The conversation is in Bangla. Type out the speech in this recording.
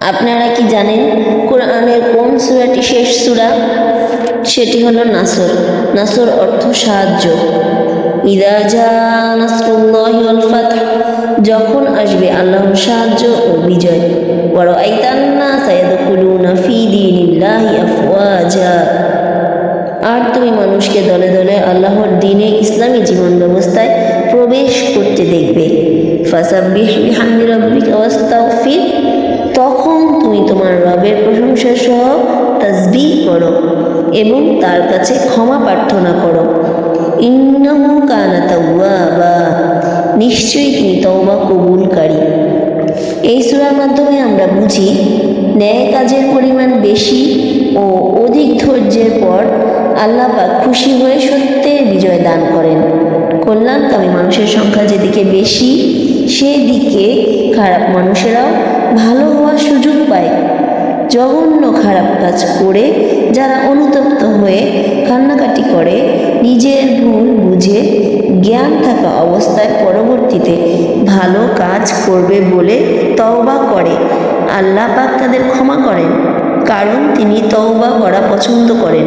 আপনারা কি জানেন কোরআনের কোন সূরাটি শেষ সূরা? সেটি হলো নাসর। নাসর অর্থ সাহায্য। যখন আসবে আল্লাহর সাহায্য ও বিজয়। বড় আইতান্না সায়াদকুলুনা ফি আর তুমি মানুষকে দলে দলে আল্লাহর দিনে ইসলামী জীবন ব্যবস্থায় প্রবেশ করতে দেখবে। ফাসাব্বিহ বিহামদি রাব্বিকা তুমি তোমার রবের প্রশংসা সহ তাসবিহ করো এবং তার কাছে ক্ষমা প্রার্থনা করো। ইন্নাহু কানা তাওয়াবা। নিশ্চয়ই তিনি তওবা কবুলকারী। এই সূরার মাধ্যমে আমরা বুঝি, ন্যায় কাজের পরিমাণ বেশি ও অধিক ধৈর্যের পর আল্লাহ পাক খুশি হয়ে সত্যের বিজয় দান করেন। কল্যাণকামী মানুষের সংখ্যা যেদিকে বেশি সেই দিকে খারাপ মানুষেরাও ভালো জঘন্য খারাপ কাজ করে, যারা অনুতপ্ত হয়ে কান্নাকাটি করে, নিজের ভুল বুঝে জ্ঞান থাকা অবস্থায় পরবর্তীতে ভালো কাজ করবে বলে তওবা করে। আল্লাহ পাক তাদের ক্ষমা করেন, কারণ তিনি তওবা করা পছন্দ করেন।